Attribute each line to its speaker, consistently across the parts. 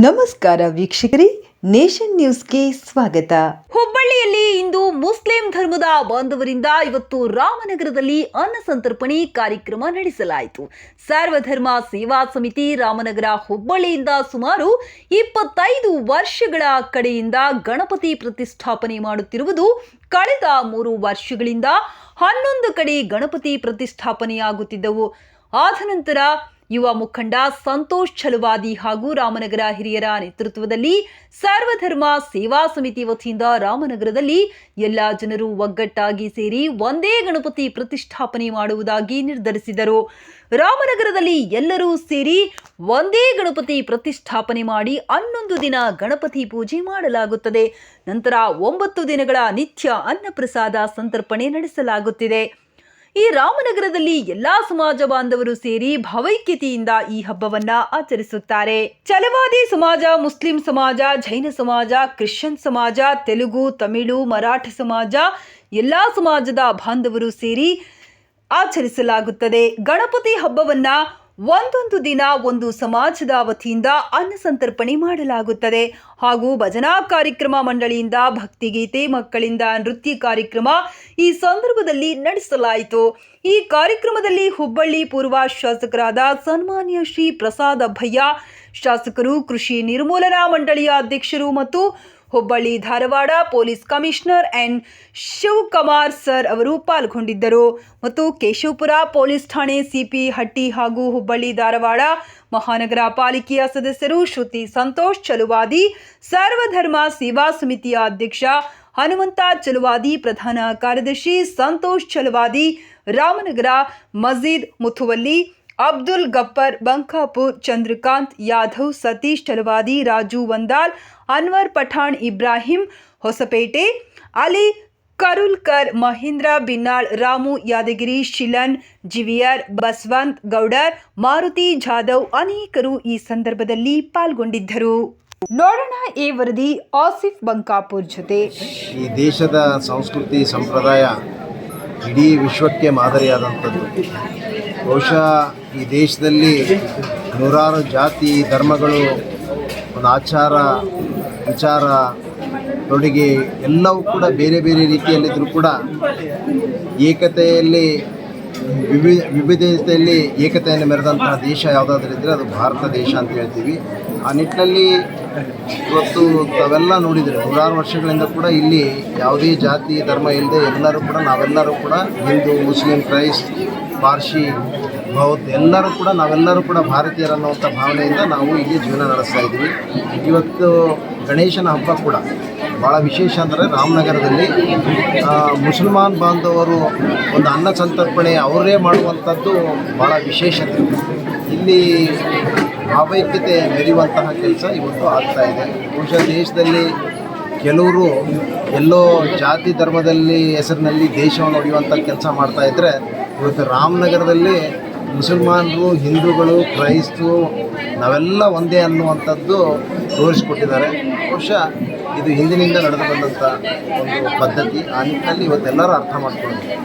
Speaker 1: ನಮಸ್ಕಾರ ವೀಕ್ಷಕರೇ, ನೇಷನ್ ನ್ಯೂಸ್ಗೆ ಸ್ವಾಗತ.
Speaker 2: ಹುಬ್ಬಳ್ಳಿಯಲ್ಲಿ ಇಂದು ಮುಸ್ಲಿಂ ಧರ್ಮದ ಬಾಂಧವರಿಂದ ಇವತ್ತು ರಾಮನಗರದಲ್ಲಿ ಅನ್ನ ಸಂತರ್ಪಣೆ ಕಾರ್ಯಕ್ರಮ ನಡೆಸಲಾಯಿತು. ಸರ್ವಧರ್ಮ ಸೇವಾ ಸಮಿತಿ ರಾಮನಗರ ಹುಬ್ಬಳ್ಳಿಯಿಂದ ಸುಮಾರು ಇಪ್ಪತ್ತೈದು ವರ್ಷಗಳ ಕಡೆಯಿಂದ ಗಣಪತಿ ಪ್ರತಿಷ್ಠಾಪನೆ ಮಾಡುತ್ತಿರುವುದು ಕಳೆದ ಮೂರು ವರ್ಷಗಳಿಂದ ಹನ್ನೊಂದು ಕಡೆ ಗಣಪತಿ ಪ್ರತಿಷ್ಠಾಪನೆಯಾಗುತ್ತಿದ್ದವು. ಆದ ನಂತರ ಯುವ ಮುಖಂಡ ಸಂತೋಷ್ ಛಲುವಾದಿ ಹಾಗೂ ರಾಮನಗರ ಹಿರಿಯರ ನೇತೃತ್ವದಲ್ಲಿ ಸರ್ವಧರ್ಮ ಸೇವಾ ಸಮಿತಿ ವತಿಯಿಂದ ರಾಮನಗರದಲ್ಲಿ ಎಲ್ಲ ಜನರು ಒಗ್ಗಟ್ಟಾಗಿ ಸೇರಿ ಒಂದೇ ಗಣಪತಿ ಪ್ರತಿಷ್ಠಾಪನೆ ಮಾಡುವುದಾಗಿ ನಿರ್ಧರಿಸಿದರು. ರಾಮನಗರದಲ್ಲಿ ಎಲ್ಲರೂ ಸೇರಿ ಒಂದೇ ಗಣಪತಿ ಪ್ರತಿಷ್ಠಾಪನೆ ಮಾಡಿ ಹನ್ನೊಂದು ದಿನ ಗಣಪತಿ ಪೂಜೆ ಮಾಡಲಾಗುತ್ತದೆ. ನಂತರ ಒಂಬತ್ತು ದಿನಗಳ ನಿತ್ಯ ಅನ್ನಪ್ರಸಾದ ಸಂತರ್ಪಣೆ ನಡೆಸಲಾಗುತ್ತಿದೆ. ಈ ರಾಮನಗರದಲ್ಲಿ ಎಲ್ಲಾ ಸಮಾಜ ಬಾಂಧವರು ಸೇರಿ ಭಾವೈಕ್ಯತೆಯಿಂದ ಈ ಹಬ್ಬವನ್ನ ಆಚರಿಸುತ್ತಾರೆ. ಚಲವಾದಿ ಸಮಾಜ, ಮುಸ್ಲಿಂ ಸಮಾಜ, ಜೈನ ಸಮಾಜ, ಕ್ರಿಶ್ಚಿಯನ್ ಸಮಾಜ, ತೆಲುಗು, ತಮಿಳು, ಮರಾಠ ಸಮಾಜ ಎಲ್ಲಾ ಸಮಾಜದ ಬಾಂಧವರು ಸೇರಿ ಆಚರಿಸಲಾಗುತ್ತದೆ. ಗಣಪತಿ ಹಬ್ಬವನ್ನ ಒಂದೊಂದು ದಿನ ಒಂದು ಸಮಾಜದ ವತಿಯಿಂದ ಅನ್ನ ಸಂತರ್ಪಣೆ ಮಾಡಲಾಗುತ್ತದೆ. ಹಾಗೂ ಭಜನಾ ಕಾರ್ಯಕ್ರಮ ಮಂಡಳಿಯಿಂದ ಭಕ್ತಿಗೀತೆ ಮಕ್ಕಳಿಂದ ನೃತ್ಯ ಕಾರ್ಯಕ್ರಮ ಈ ಸಂದರ್ಭದಲ್ಲಿ ನಡೆಸಲಾಯಿತು. ಈ ಕಾರ್ಯಕ್ರಮದಲ್ಲಿ ಹುಬ್ಬಳ್ಳಿ ಪೂರ್ವ ಶಾಸಕರಾದ ಸನ್ಮಾನ್ಯ ಶ್ರೀ ಪ್ರಸಾದ ಅಭಯ್ಯ, ಶಾಸಕರು ಕೃಷಿ ನಿರ್ಮೂಲನಾ ಮಂಡಳಿಯ ಅಧ್ಯಕ್ಷರು ಮತ್ತು Hubballi, Dharwad police commissioner N. Shivakumar sir ಅವರು ಪಾಲ್ಗೊಂಡಿದ್ದರು. ಮತ್ತು ಕೇಶವಪುರ ಪೊಲೀಸ್ ಠಾಣೆ ಸಿಪಿ ಹಟ್ಟಿ ಹಾಗೂ ಹುಬ್ಬಳ್ಳಿ, ಧಾರವಾಡ ಮಹಾನಗರ ಪಾಲಿಕೆಯ ಸದಸ್ಯರು ಶ್ರುತಿ ಸಂತೋಷ್ ಚಲುವಾದಿ, ಸರ್ವಧರ್ಮ ಸೇವಾ ಸಮಿತಿಯ ಅಧ್ಯಕ್ಷ ಹನುಮಂತ ಚಲುವಾದಿ, ಪ್ರಧಾನ ಕಾರ್ಯದರ್ಶಿ ಸಂತೋಷ್ ಚಲುವಾದಿ, ರಾಮನಗರ ಮಜೀದ್ ಮುಥುವಲ್ಲಿ ಅಬ್ದುಲ್ ಗಪ್ಪರ್ ಬಂಕಾಪುರ್, ಚಂದ್ರಕಾಂತ್ ಯಾದವ್ ಸತೀಶ್ ಚಲವಾದಿ ರಾಜು ವಂದಾಲ್, ಅನ್ವರ್ ಪಠಾಣ್ ಇಬ್ರಾಹಿಂ, ಹೊಸಪೇಟೆ, ಅಲಿ ಕರುಲ್ಕರ್, ಮಹೇಂದ್ರ ಬಿನ್ನಾಳ್, ರಾಮು ಯಾದಗಿರಿ, ಶಿಲನ್, ಜಿವಿಯರ್, ಬಸವಂತ್ ಗೌಡರ್, ಮಾರುತಿ ಜಾಧವ್ ಅನೇಕರು ಈ ಸಂದರ್ಭದಲ್ಲಿ ಪಾಲ್ಗೊಂಡಿದ್ದರು. ನೋಡೋಣ ಈ ವರದಿ ಆಸಿಫ್ ಬಂಕಾಪುರ್ ಜೊತೆ.
Speaker 3: ಈ ದೇಶದ ಸಂಸ್ಕೃತಿ, ಸಂಪ್ರದಾಯ ಇಡೀ ವಿಶ್ವಕ್ಕೆ ಮಾದರಿಯಾದಂಥದ್ದು. ಬಹುಶಃ ಈ ದೇಶದಲ್ಲಿ ನೂರಾರು ಜಾತಿ ಧರ್ಮಗಳು, ಒಂದು ಆಚಾರ, ವಿಚಾರ, ತೊಡುಗೆ ಎಲ್ಲವೂ ಕೂಡ ಬೇರೆ ಬೇರೆ ರೀತಿಯಲ್ಲಿದ್ದರೂ ಕೂಡ ಏಕತೆಯಲ್ಲಿ, ವಿವಿ, ವಿವಿಧತೆಯಲ್ಲಿ ಏಕತೆಯನ್ನು ಮೆರೆದಂತಹ ದೇಶ ಯಾವುದಾದ್ರೂ ಇದ್ದರೆ ಅದು ಭಾರತ ದೇಶ ಅಂತ ಹೇಳ್ತೀವಿ. ಆ ನಿಟ್ಟಿನಲ್ಲಿ ಇವತ್ತು ತಾವೆಲ್ಲ ನೋಡಿದರೆ ನೂರಾರು ವರ್ಷಗಳಿಂದ ಕೂಡ ಇಲ್ಲಿ ಯಾವುದೇ ಜಾತಿ, ಧರ್ಮ ಇಲ್ಲದೆ ಎಲ್ಲರೂ ಕೂಡ ನಾವೆಲ್ಲರೂ ಕೂಡ ಹಿಂದೂ, ಮುಸ್ಲಿಂ, ಕ್ರೈಸ್ಟ್ ಪಾರ್ಸಿ ಬೌದ್ಧ ಎಲ್ಲರೂ ಕೂಡ, ನಾವೆಲ್ಲರೂ ಕೂಡ ಭಾರತೀಯರನ್ನುವಂಥ ಭಾವನೆಯಿಂದ ನಾವು ಇಲ್ಲಿ ಜೀವನ ನಡೆಸ್ತಾ ಇದ್ದೀವಿ. ಇವತ್ತು ಗಣೇಶನ ಹಬ್ಬ ಕೂಡ ಭಾಳ ವಿಶೇಷ ಅಂದರೆ ರಾಮನಗರದಲ್ಲಿ ಮುಸಲ್ಮಾನ್ ಬಾಂಧವರು ಒಂದು ಅನ್ನ ಸಂತರ್ಪಣೆ ಅವರೇ ಮಾಡುವಂಥದ್ದು ಭಾಳ ವಿಶೇಷತೆ. ಇಲ್ಲಿ ಭಾವೈಕ್ಯತೆ ಮೆರೆಯುವಂತಹ ಕೆಲಸ ಇವತ್ತು ಆಗ್ತಾ ಇದೆ. ಬಹುಶಃ ದೇಶದಲ್ಲಿ ಕೆಲವರು ಎಲ್ಲೋ ಜಾತಿ ಧರ್ಮದಲ್ಲಿ ಹೆಸರಿನಲ್ಲಿ ದೇಶವನ್ನು ಒಡೆಯುವಂಥ ಕೆಲಸ ಮಾಡ್ತಾ ಇದ್ದರೆ ಇವತ್ತು ರಾಮನಗರದಲ್ಲಿ ಮುಸಲ್ಮಾನರು, ಹಿಂದೂಗಳು, ಕ್ರೈಸ್ತರು, ನಾವೆಲ್ಲ ಒಂದೇ ಅನ್ನುವಂಥದ್ದು ತೋರಿಸ್ಕೊಟ್ಟಿದ್ದಾರೆ. ಬಹುಶಃ ಇದು ಹಿಂದಿನಿಂದ ನಡೆದು ಬಂದಂಥ ಒಂದು ಪದ್ಧತಿ. ಆ ನಿಟ್ಟಿನಲ್ಲಿ ಇವತ್ತೆಲ್ಲರೂ ಅರ್ಥ ಮಾಡ್ಕೊಂಡಿದ್ದಾರೆ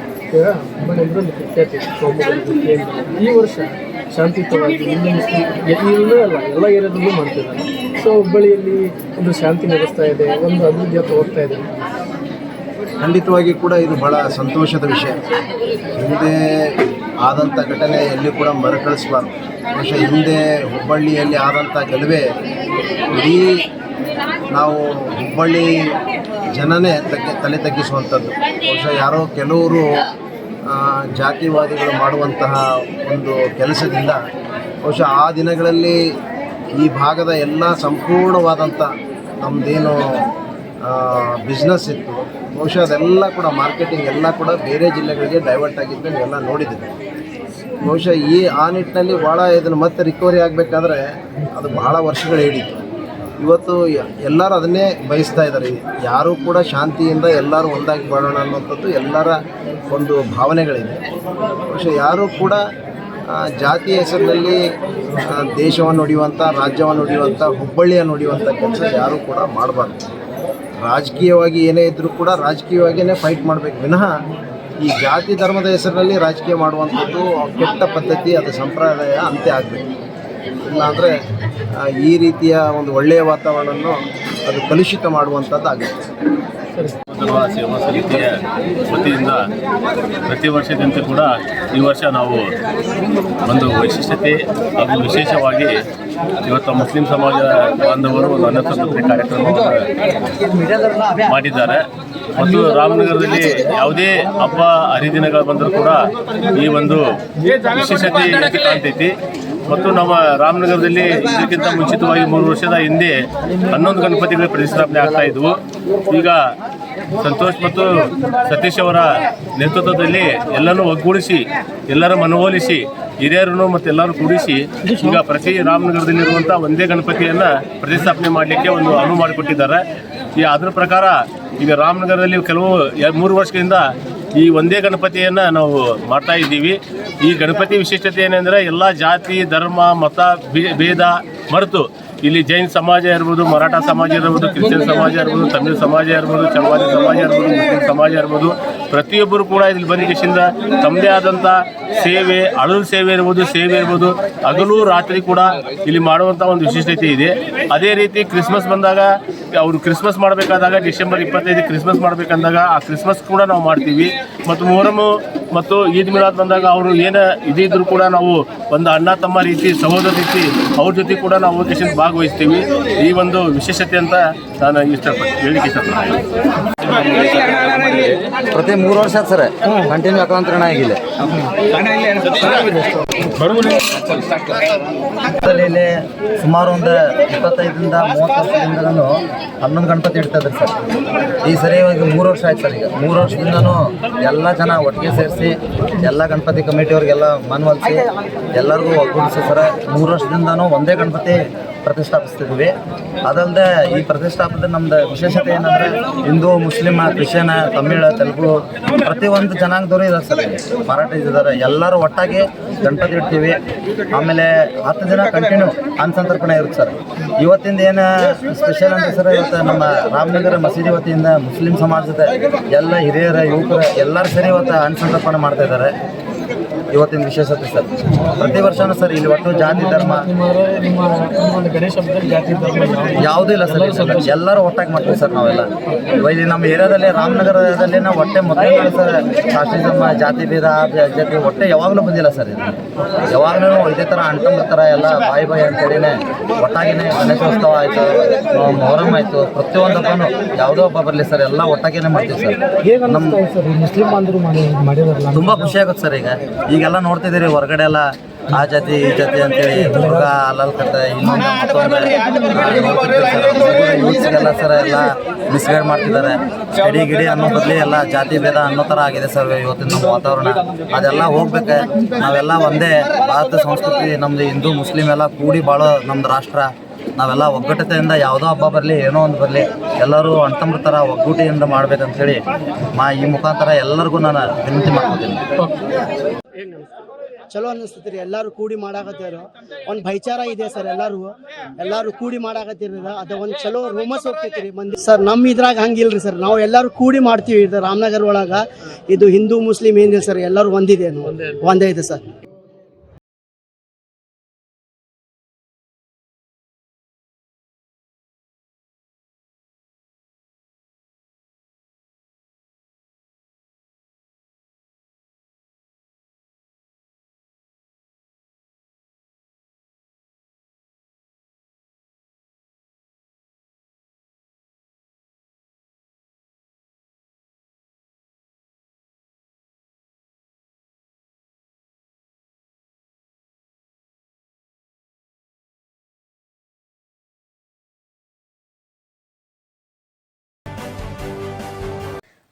Speaker 4: ಈ ವರ್ಷ ಶಾಂತಿಯುತವಾಗಿ ಹಿಂದೂ ಎಲ್ಲೂ ಅಲ್ಲ, ಎಲ್ಲ ಏರಿಯಾದಲ್ಲೂ ಮಾಡ್ತಿದ್ದಾರೆ. ಸೊ ಹುಬ್ಬಳ್ಳಿಯಲ್ಲಿ ಒಂದು ಶಾಂತಿ ನಡೆಸ್ತಾ ಇದೆ, ಒಂದು ಅಭಿವೃದ್ಧಿ ಹೋಗ್ತಾ ಇದೆ.
Speaker 3: ಖಂಡಿತವಾಗಿ ಕೂಡ ಇದು ಬಹಳ ಸಂತೋಷದ ವಿಷಯ. ಹಿಂದೆ ಆದಂಥ ಘಟನೆ ಎಲ್ಲಿ ಕೂಡ ಮರುಕಳಿಸಬಾರ್ದು. ಬಹುಶಃ ಹಿಂದೆ ಹುಬ್ಬಳ್ಳಿಯಲ್ಲಿ ಆದಂಥ ಗೆಲುವೆ ಇಡೀ ನಾವು ಹುಬ್ಬಳ್ಳಿ ಜನನೇ ತಗ್ಗಿ, ತಲೆ ತಗ್ಗಿಸುವಂಥದ್ದು. ಬಹುಶಃ ಯಾರೋ ಕೆಲವರು ಜಾತಿವಾದಿಗಳು ಮಾಡುವಂತಹ ಒಂದು ಕೆಲಸದಿಂದ ಬಹುಶಃ ಆ ದಿನಗಳಲ್ಲಿ ಈ ಭಾಗದ ಎಲ್ಲ ಸಂಪೂರ್ಣವಾದಂಥ ನಮ್ಮದೇನು ಬಿಸ್ನೆಸ್ ಇತ್ತು. ಬಹುಶಃ ಅದೆಲ್ಲ ಕೂಡ ಮಾರ್ಕೆಟಿಂಗ್ ಎಲ್ಲ ಕೂಡ ಬೇರೆ ಜಿಲ್ಲೆಗಳಿಗೆ ಡೈವರ್ಟ್ ಆಗಿದ್ದು ನೀವೆಲ್ಲ ನೋಡಿದ್ದೀವಿ ಬಹುಶಃ ಈ, ಆ ನಿಟ್ಟಿನಲ್ಲಿ ಭಾಳ ಇದನ್ನು ಮತ್ತೆ ರಿಕವರಿ ಆಗಬೇಕಾದ್ರೆ ಅದು ಬಹಳ ವರ್ಷಗಳು ಹಿಡಿತು. ಇವತ್ತು ಎಲ್ಲರೂ ಅದನ್ನೇ ಬಯಸ್ತಾ ಇದ್ದಾರೆ. ಯಾರೂ ಕೂಡ ಶಾಂತಿಯಿಂದ ಎಲ್ಲರೂ ಒಂದಾಗಿ ಬಾಳೋಣ ಅನ್ನೋಂಥದ್ದು ಎಲ್ಲರ ಒಂದು ಭಾವನೆಗಳಿದೆ. ಬಹುಶಃ ಯಾರೂ ಕೂಡ ಜಾತಿ ಹೆಸರಿನಲ್ಲಿ ದೇಶವನ್ನು ಹೊಡೆಯುವಂಥ ರಾಜ್ಯವನ್ನು ಹೊಡೆಯುವಂಥ ಹುಬ್ಬಳ್ಳಿಯನ್ನು ಹೊಡೆಯುವಂಥ ಕೆಲಸ ಯಾರೂ ಕೂಡ ಮಾಡಬಾರ್ದು. ರಾಜಕೀಯವಾಗಿ ಏನೇ ಇದ್ದರೂ ಕೂಡ ರಾಜಕೀಯವಾಗಿಯೇ ಫೈಟ್ ಮಾಡಬೇಕು. ವಿನಃ ಈ ಜಾತಿ ಧರ್ಮದ ಹೆಸರಿನಲ್ಲಿ ರಾಜಕೀಯ ಮಾಡುವಂಥದ್ದು ಕೆಟ್ಟ ಪದ್ಧತಿ, ಅದು ಸಂಪ್ರದಾಯ ಅಂತೆ ಆಗಬೇಕು. ಇಲ್ಲಾಂದರೆ ಈ ರೀತಿಯ ಒಂದು ಒಳ್ಳೆಯ ವಾತಾವರಣವನ್ನು ಅದು ಕಲುಷಿತ ಮಾಡುವಂಥದ್ದು
Speaker 5: ಆಗುತ್ತೆ ಸೇವಾ ಸಮಿತಿಯ ವತಿಯಿಂದ ಪ್ರತಿ ವರ್ಷದಂತೆ ಕೂಡ ಈ ವರ್ಷ ನಾವು ಒಂದು ವೈಶಿಷ್ಟ್ಯತೆ ಹಾಗೂ ವಿಶೇಷವಾಗಿ ಇವತ್ತು ಮುಸ್ಲಿಂ ಸಮಾಜ ಬಾಂಧವರು ಒಂದು ಅನ್ನಸಂತೃಪ್ತಿ ಕಾರ್ಯಕ್ರಮವನ್ನು ಮಾಡಿದ್ದಾರೆ. ಮತ್ತು ರಾಮನಗರದಲ್ಲಿ ಯಾವುದೇ ಹಬ್ಬ, ಹರಿದಿನಗಳು ಬಂದರೂ ಕೂಡ ಈ ಒಂದು ವಿಶೇಷತೆ ಕಾಣ್ತೈತಿ ಮತ್ತು ನಮ್ಮ ರಾಮನಗರದಲ್ಲಿ ಇದಕ್ಕಿಂತ ಮುಂಚಿತವಾಗಿ ಮೂರು ವರ್ಷದ ಹಿಂದೆ ಹನ್ನೊಂದು ಗಣಪತಿಗಳ ಪ್ರತಿಷ್ಠಾಪನೆ ಆಗ್ತಾ ಇದ್ವು. ಈಗ ಸಂತೋಷ್ ಮತ್ತು ಸತೀಶ್ ಅವರ ನೇತೃತ್ವದಲ್ಲಿ ಎಲ್ಲರೂ ಒಗ್ಗೂಡಿಸಿ, ಎಲ್ಲರ ಮನವೊಲಿಸಿ, ಹಿರಿಯರನ್ನು ಮತ್ತು ಎಲ್ಲರೂ ಕೂಡಿಸಿ, ಈಗ ಪ್ರತಿ ರಾಮನಗರದಲ್ಲಿರುವಂಥ ಒಂದೇ ಗಣಪತಿಯನ್ನು ಪ್ರತಿಷ್ಠಾಪನೆ ಮಾಡಲಿಕ್ಕೆ ಒಂದು ಅನುವು ಮಾಡಿಕೊಟ್ಟಿದ್ದಾರೆ. ಈ ಅದರ ಪ್ರಕಾರ ಈಗ ರಾಮನಗರದಲ್ಲಿ ಕೆಲವು ಮೂರು ವರ್ಷಗಳಿಂದ ಈ ಒಂದೇ ಗಣಪತಿಯನ್ನು ನಾವು ಮಾಡ್ತಾ ಇದ್ದೀವಿ. ಈ ಗಣಪತಿ ವಿಶಿಷ್ಟತೆ ಏನೆಂದರೆ, ಎಲ್ಲ ಜಾತಿ, ಧರ್ಮ, ಮತ ಭೇದ ಮರೆತು ಇಲ್ಲಿ ಜೈನ್ ಸಮಾಜ ಇರ್ಬೋದು, ಮರಾಠ ಸಮಾಜ ಇರ್ಬೋದು, ಕ್ರಿಶ್ಚಿಯನ್ ಸಮಾಜ ಇರ್ಬೋದು, ತಮಿಳ್ ಸಮಾಜ ಇರ್ಬೋದು ಚಳವಾದಿ ಸಮಾಜ ಇರ್ಬೋದು, ಮುಸ್ಲಿಂ ಸಮಾಜ ಇರ್ಬೋದು, ಪ್ರತಿಯೊಬ್ಬರು ಕೂಡ ಇಲ್ಲಿ ಬಂದಿಗೆಯಿಂದ ತಮ್ಮದೇ ಆದಂಥ ಸೇವೆ, ಅಳಲು ಸೇವೆ ಇರ್ಬೋದು ಸೇವೆ ಇರ್ಬೋದು, ಹಗಲು ರಾತ್ರಿ ಕೂಡ ಇಲ್ಲಿ ಮಾಡುವಂಥ ಒಂದು ವಿಶಿಷ್ಟತೆ ಇದೆ. ಅದೇ ರೀತಿ ಕ್ರಿಸ್ಮಸ್ ಬಂದಾಗ, ಅವರು ಕ್ರಿಸ್ಮಸ್ ಮಾಡಬೇಕಾದಾಗ, ಡಿಸೆಂಬರ್ ಇಪ್ಪತ್ತೈದು ಕ್ರಿಸ್ಮಸ್ ಮಾಡಬೇಕಂದಾಗ ಆ ಕ್ರಿಸ್ಮಸ್ ಕೂಡ ನಾವು ಮಾಡ್ತೀವಿ. ಮತ್ತು ಮೊಹರಮು ಮತ್ತು ಈದ್ ಮಿಲಾದ್ ಬಂದಾಗ ಅವರು ಏನೇ ಇದಿದ್ರು ಕೂಡ ನಾವು ಒಂದು ಅಣ್ಣ ತಮ್ಮ ರೀತಿ ಸಹೋದರ ರೀತಿ ಅವ್ರ ಜೊತೆ ಕೂಡ ನಾವು ಒಕೇಶನ್ ಭಾಗವಹಿಸ್ತೀವಿ. ಈ ಒಂದು ವಿಶೇಷತೆ ಅಂತ ನಾನು ಇಷ್ಟಪಟ್ಟು ಹೇಳಿಕೆ ಇಷ್ಟಪಡ್ತೀನಿ.
Speaker 6: ಪ್ರತಿ ಮೂರು ವರ್ಷ ಆಯ್ತು ಸರ್. ಕಂಟಿನ್ಯೂ ಅಕಾಂತರಣ ಆಗಿಲ್ಲ ಇಲ್ಲಿ ಸುಮಾರು ಒಂದು ಇಪ್ಪತ್ತೈದರಿಂದ ಮೂವತ್ತು ವರ್ಷದಿಂದ ನಾನು ಹನ್ನೊಂದು ಗಣಪತಿ ಇಡ್ತಾ ಇದ್ದೆ ಸರ್. ಈ ಸರಿ ಇವಾಗ ಮೂರು ವರ್ಷ ಆಯ್ತು ಸರ್ ಈಗ. ಮೂರು ವರ್ಷದಿಂದನೂ ಎಲ್ಲ ಜನ ಒಟ್ಟಿಗೆ ಸೇರಿಸಿ ಎಲ್ಲ ಗಣಪತಿ ಕಮಿಟಿಯವ್ರಿಗೆಲ್ಲ ಮನವೊಲಿಸಿ ಎಲ್ಲರಿಗೂ ಒಗ್ಗೂಡಿಸಿ ಸರ್. ಮೂರು ವರ್ಷದಿಂದನೂ ಒಂದೇ ಗಣಪತಿ ಪ್ರತಿಷ್ಠಾಪಿಸ್ತಿದ್ವಿ. ಅದಲ್ಲದೆ ಈ ಪ್ರತಿಷ್ಠಾಪದ ನಮ್ದು ವಿಶೇಷತೆ ಏನಂದ್ರೆ ಹಿಂದೂ, ಮುಸ್ಲಿಮ, ಕ್ರಿಶ್ಚಿಯನ್, ತಮಿಳ, ತೆಲುಗು ಪ್ರತಿಯೊಂದು ಜನಾಂಗದವರು ಇದ್ದಾರೆ ಸರ್ ಮಾರಾಟ ಇದ್ದಾರೆ ಎಲ್ಲರೂ ಒಟ್ಟಾಗಿ ಗಣಪತಿ ಇಡ್ತೀವಿ. ಆಮೇಲೆ ಹತ್ತು ದಿನ ಕಂಟಿನ್ಯೂ ಅನ್ಸಂತರ್ಪಣೆ ಇರುತ್ತೆ ಸರ್. ಇವತ್ತಿಂದ ಏನ ಸ್ಪೆಷಲ್ ಅಂತ ಸರ್ ಇವತ್ತು ನಮ್ಮ ರಾಮನಗರ ಮಸೀದಿ ವತಿಯಿಂದ ಮುಸ್ಲಿಂ ಸಮಾಜದ ಎಲ್ಲ ಹಿರಿಯರ, ಯುವಕರ ಎಲ್ಲರೂ ಸೇರಿ ಇವತ್ತು ಅನ್ಸಂತರ್ಪಣೆ ಮಾಡ್ತಾ ಇದ್ದಾರೆ. ಇವತ್ತಿನ ವಿಶೇಷತೆ ಸರ್? ಪ್ರತಿ ವರ್ಷನೂ ಸರ್ ಇಲ್ಲಿ ಒಟ್ಟು ಜಾತಿ ಧರ್ಮ.
Speaker 4: ಜಾತಿ ಧರ್ಮ ಯಾವ್ದು?
Speaker 6: ಇಲ್ಲ ಸರ್ ಎಲ್ಲರೂ ಒಟ್ಟಾಗಿ ಮಾಡ್ತೀವಿ ಸರ್ ನಾವೆಲ್ಲ. ಇಲ್ಲಿ ನಮ್ಮ ಏರಿಯಾದಲ್ಲಿ ರಾಮನಗರದಲ್ಲಿ ನಾವು ಹೊಟ್ಟೆ ಮೊದಲೇ ಸರ್ ರಾಷ್ಟ್ರೀಯ ಧರ್ಮ ಜಾತಿ ಭೇದ ಜಾತಿ ಹೊಟ್ಟೆ ಯಾವಾಗಲೂ ಬಂದಿಲ್ಲ ಸರ್ ಇದು ಯಾವಾಗಲೂ ಇದೇ ಥರ ಅಂಟಂಬ ಥರ ಎಲ್ಲ ಬಾಯಿ ಬಾಯಿ ಅಂತೇಳಿನೇ ಒಟ್ಟಾಗಿನೇ ಗಣೇಶೋತ್ಸವ ಆಯಿತು ಮೊಹರಂ ಆಯಿತು ಪ್ರತಿಯೊಂದು ಹಬ್ಬನೂ ಯಾವುದೋ ಹಬ್ಬ ಬರಲಿ ಸರ್ ಎಲ್ಲ ಒಟ್ಟಾಗಿನೇ ಮಾಡ್ತೀವಿ ಸರ್.
Speaker 4: ನಮ್ಮ ಅನಿಸ್ತಾ ಸರ್ ಮುಸ್ಲಿಂ ಬಾಂಧವರು ಮಾಡಿ ಮಾಡಿರಲ್ಲ
Speaker 6: ತುಂಬ ಖುಷಿ ಆಗುತ್ತೆ ಸರ್ ಈಗ. ಈಗೆಲ್ಲ ನೋಡ್ತಿದ್ದೀರಿ ಹೊರಗಡೆ ಎಲ್ಲ ಆ ಜಾತಿ, ಈ ಜಾತಿ ಅಂತೇಳಿ ಹುಡುಗ ಅಲ್ಲಲ್ ಕಟ್ಟ ಇನ್ನೊಂದು ಮತ್ತೊಂದು ಯೂತ್ಸ್ಗೆಲ್ಲ ಸರ್ ಎಲ್ಲ ಮಿಸ್ಗೈಡ್ ಮಾಡ್ತಿದ್ದಾರೆ. ಗಡಿ ಗಿಡಿ ಅನ್ನೋ ಬದಲಿ ಎಲ್ಲ ಜಾತಿ ಭೇದ ಅನ್ನೋ ಥರ ಆಗಿದೆ ಸರ್ ಇವತ್ತಿನ ನಮ್ಮ ವಾತಾವರಣ. ಅದೆಲ್ಲ ಹೋಗ್ಬೇಕು? ನಾವೆಲ್ಲ ಒಂದೇ ಭಾರತ ಸಂಸ್ಕೃತಿ ನಮ್ಮದು ಹಿಂದೂ, ಮುಸ್ಲಿಂ ಎಲ್ಲ ಕೂಡಿ ಬಾಳೋ ನಮ್ಮದು ರಾಷ್ಟ್ರ. ನಾವೆಲ್ಲ ಒಗ್ಗಟ್ಟತೆಯಿಂದ ಯಾವುದೋ ಹಬ್ಬ ಬರಲಿ, ಏನೋ ಒಂದು ಬರಲಿ, ಎಲ್ಲರೂ ಅಣ್ತಂಬ್ರ ಥರ ಒಗ್ಗೂಟಿಯಿಂದ ಮಾಡ್ಬೇಕಂತೇಳಿ ಮಾ ಈ ಮುಖಾಂತರ ಎಲ್ಲರಿಗೂ ನಾನು ವಿನಂತಿ ಮಾಡ್ಕೊತೀನಿ.
Speaker 7: ಚಲೋ ಅನ್ನಿಸ್ತೈತಿ ರೀ, ಎಲ್ಲರೂ ಕೂಡಿ ಮಾಡಾಕತ್ತೀರ ಒಂದು ಭೈಚಾರ ಇದೆ ಸರ್ ಎಲ್ಲರೂ ಎಲ್ಲರೂ ಕೂಡಿ ಮಾಡಾಕತ್ತೀರಿ ಅದು ಒಂದು ಚಲೋ ರೂಮಸ್ ಹೋಗ್ತೈತಿ ರೀ ಮಂದಿ. ಸರ್ ನಮ್ಮ ಇದ್ರಾಗ ಹಂಗಿಲ್ರಿ ಸರ್, ನಾವು ಎಲ್ಲರೂ ಕೂಡಿ ಮಾಡ್ತೀವಿ. ಇದು ರಾಮನಗರ ಒಳಗ, ಇದು ಹಿಂದೂ, ಮುಸ್ಲಿಂ ಏನಿಲ್ಲ ಸರ್, ಎಲ್ಲರೂ ಒಂದಿದೆ ಒಂದೇ ಇದೆ ಸರ್.